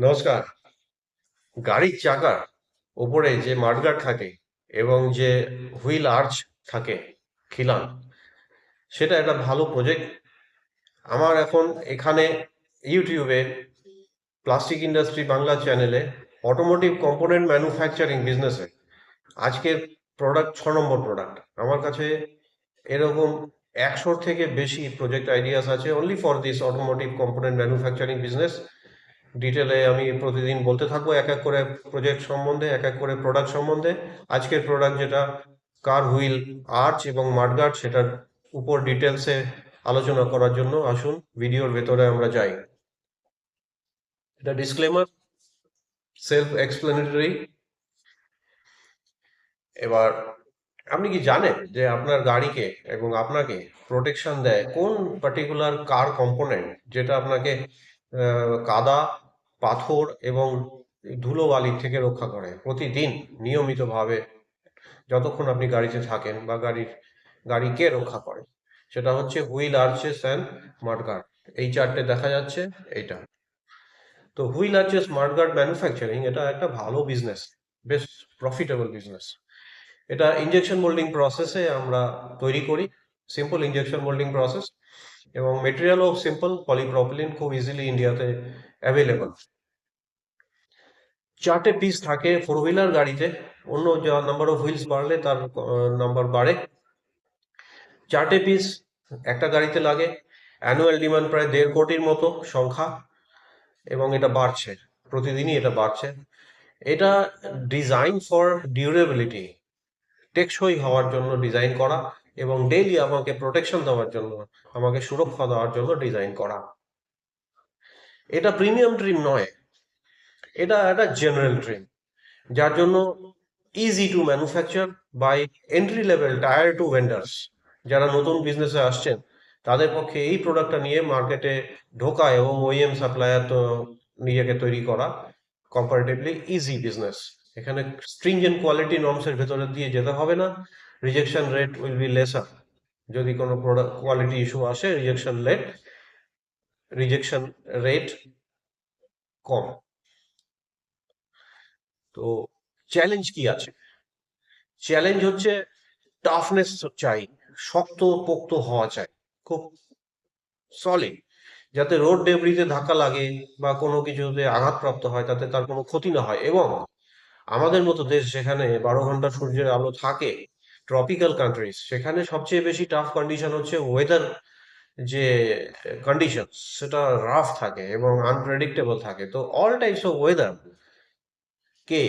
নমস্কার। গাড়ির চাকার ওপরে যে মাডগার্ড থাকে এবং যে হুইল আর্চ থাকে, খিলান, সেটা একটা ভালো প্রজেক্ট আমার এখন এখানে ইউটিউবে প্লাস্টিক ইন্ডাস্ট্রি বাংলা চ্যানেলে অটোমোটিভ কম্পোনেন্ট ম্যানুফ্যাকচারিং বিজনেসে আজকের প্রোডাক্ট ছ নম্বর প্রোডাক্ট আমার কাছে এরকম একশোর থেকে বেশি প্রজেক্ট আইডিয়াস আছে only for this automotive component manufacturing business ডিটেলে আমি প্রতিদিন বলতে থাকব এক এক করে প্রজেক্ট সম্বন্ধে, এক এক করে প্রোডাক্ট সম্বন্ধে। আজকের প্রোডাক্ট যেটা কার হুইল আর্চ এবং মাডগার্ড সেটার উপর ডিটেলসে আলোচনা করার জন্য আসুন ভিডিওর ভেতরে আমরা যাই। এটা ডিসক্লেমার সেলফ এক্সপ্লেনেটরি এবার, আপনি কি জানেন যে আপনার গাড়িকে এবং আপনাকে প্রোটেকশন দেয় কোন পার্টিকুলার কার কম্পোনেন্ট যেটা আপনাকে কাদা, পাথর এবং ধুলোবালি থেকে রক্ষা করে প্রতিদিন নিয়মিতভাবে। যতক্ষণ আপনি গাড়িতে থাকেন বা গাড়ির, গাড়িকে রক্ষা করে সেটা হচ্ছে হুইল, আর্চেস অ্যান্ড মাডগার্ড এই চারটে দেখা যাচ্ছে, এইটা। তো হুইল, আর্চেস মাডগার্ড ম্যানুফ্যাকচারিং, এটা একটা ভালো বিজনেস, বেশ প্রফিটেবল বিজনেস। এটা ইঞ্জেকশন মোল্ডিং প্রসেসে আমরা তৈরি করি, সিম্পল ইঞ্জেকশন মোল্ডিং প্রসেস। এবং মেটেরিয়ালও সিম্পল পলিপ্রপিলিন খুব ইজিলি ইন্ডিয়াতে অ্যাভেলেবল চারটে পিস থাকে ফোর হুইলার গাড়িতে, অন্য যা নাম্বার অফ হুইলস বাড়লে তার নাম্বার বাড়ে। চারটে পিস একটা গাড়িতে লাগে অ্যানুয়াল ডিমান্ড প্রায় দেড় কোটির মতো সংখ্যা, এবং এটা বাড়ছে, প্রতিদিনই এটা বাড়ছে। এটা ডিজাইন ফর ডিউরেবিলিটি টেকসই হওয়ার জন্য ডিজাইন করা। এবং ডেইলি আমাকে প্রোটেকশন দেওয়ার জন্য, আমাকে সুরক্ষা দেওয়ার জন্য ডিজাইন করা। এটা প্রিমিয়াম ট্রিম নয়। এটা একটা জেনারেল ট্রিম যার জন্য easy to manufacture by entry level tier two vendors যারা নতুন বিজনেসে আসছেন, তাদের পক্ষে এই প্রোডাক্টটা নিয়ে মার্কেটে ঢোকা এবং ওইএম সাপ্লায়ার তো নিজেকে তৈরি করা কম্পারেটিভলি ইজি বিজনেস এখানে স্ট্রিংজেন্ট কোয়ালিটি নর্মসের ভেতরে দিয়ে যেতে হবে না। Rejection rate will be lesser যদি কোনো প্রোডাক্ট কোয়ালিটি ইস্যু আসে রিজেকশন রেট রিজেকশন রেট কম। তো চ্যালেঞ্জ কি আছে? চ্যালেঞ্জ হচ্ছে টাফনেস চাই শক্ত পোক্ত হওয়া চাই, খুব সলিড যাতে রোড ডেবরিতে ধাক্কা লাগে বা কোনো কিছুতে আঘাতপ্রাপ্ত হয়, তাতে তার কোনো ক্ষতি না হয়। এবং আমাদের মতো দেশ যেখানে বারো ঘণ্টা সূর্যের আলো থাকে ট্রপিক্যাল কান্ট্রিজ সেখানে সবচেয়ে বেশি টাফ কন্ডিশন হচ্ছে ওয়েদার যে কন্ডিশন সেটা রাফ থাকে এবং আনপ্রেডিক্টেবল থাকে। তো অল টাইপস অফ ওয়েদার কে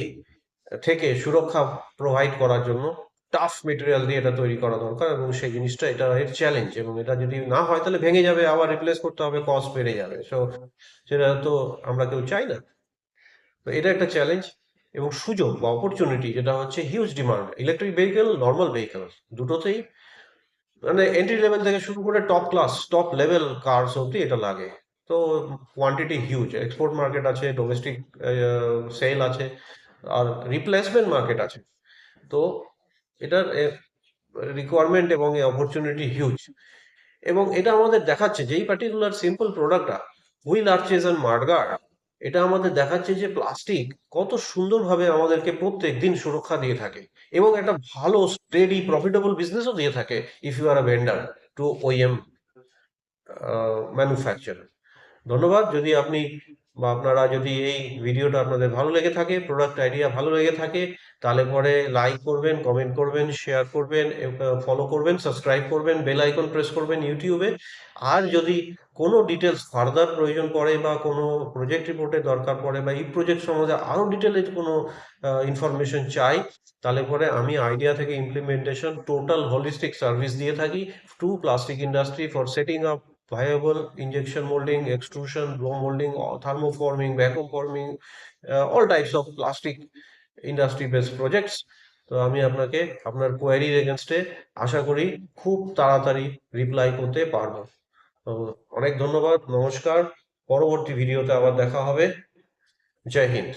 থেকে সুরক্ষা প্রোভাইড করার জন্য টাফ মেটেরিয়াল দিয়ে এটা তৈরি করা দরকার এবং সেই জিনিসটা এটা এর চ্যালেঞ্জ এবং এটা যদি না হয় তাহলে ভেঙে যাবে, আবার রিপ্লেস করতে হবে কস্ট বেড়ে যাবে। সো সেটা তো আমরা কেউ চাই না। তো এটা একটা চ্যালেঞ্জ এবং সুযোগ বা অপরচুনিটি যেটা হচ্ছে huge demand electric vehicle normal vehicle দুটোতেই মানে এন্ট্রি লেভেল থেকে শুরু করে top class top level cars অব্দি এটা লাগে। তো কোয়ান্টিটি হিউজ এক্সপোর্ট মার্কেট আছে ডোমেস্টিক সেল আছে, আর রিপ্লেসমেন্ট মার্কেট আছে। তো এটার রিকোয়ারমেন্ট এবং এই অপরচুনিটি হিউজ এবং এটা আমাদের দেখাচ্ছে, যেই পার্টিকুলার সিম্পল প্রোডাক্টটা হুইল আর্চেস অ্যান্ড মার্গার এটা আমাদের দেখাচ্ছে যে প্লাস্টিক কত সুন্দরভাবে আমাদেরকে প্রত্যেক দিন সুরক্ষা দিয়ে থাকে এবং একটা ভালো স্টেডি প্রফিটেবল বিজনেসও দিয়ে থাকে if you are a vendor to OEM manufacture ধন্যবাদ। যদি আপনি বা আপনারা যদি এই ভিডিওটা আপনাদের ভালো লেগে থাকে প্রোডাক্ট আইডিয়া ভালো লেগে থাকে, তাহলে পরে লাইক করবেন কমেন্ট করবেন শেয়ার করবেন ফলো করবেন সাবস্ক্রাইব করবেন বেল আইকন প্রেস করবেন ইউটিউবে আর যদি কোনো ডিটেলস ফার্দার প্রয়োজন পড়ে বা কোনো প্রজেক্ট রিপোর্টের দরকার পড়ে বা এই প্রজেক্ট সম্বন্ধে আরও ডিটেলে কোনো ইনফরমেশন চাই তাহলে পরে আমি আইডিয়া থেকে ইমপ্লিমেন্টেশন টোটাল হোলিস্টিক সার্ভিস দিয়ে থাকি। To plastic industry for setting up viable injection moulding extrusion blow moulding vacuum forming, uh, all types of plastic industry based projects তো আমি আপনাকে আপনার কোয়ারির এগেনস্টে আশা করি খুব তাড়াতাড়ি রিপ্লাই করতে পারব। তো অনেক ধন্যবাদ নমস্কার। পরবর্তী ভিডিওতে আবার দেখা হবে। জয় হিন্দ।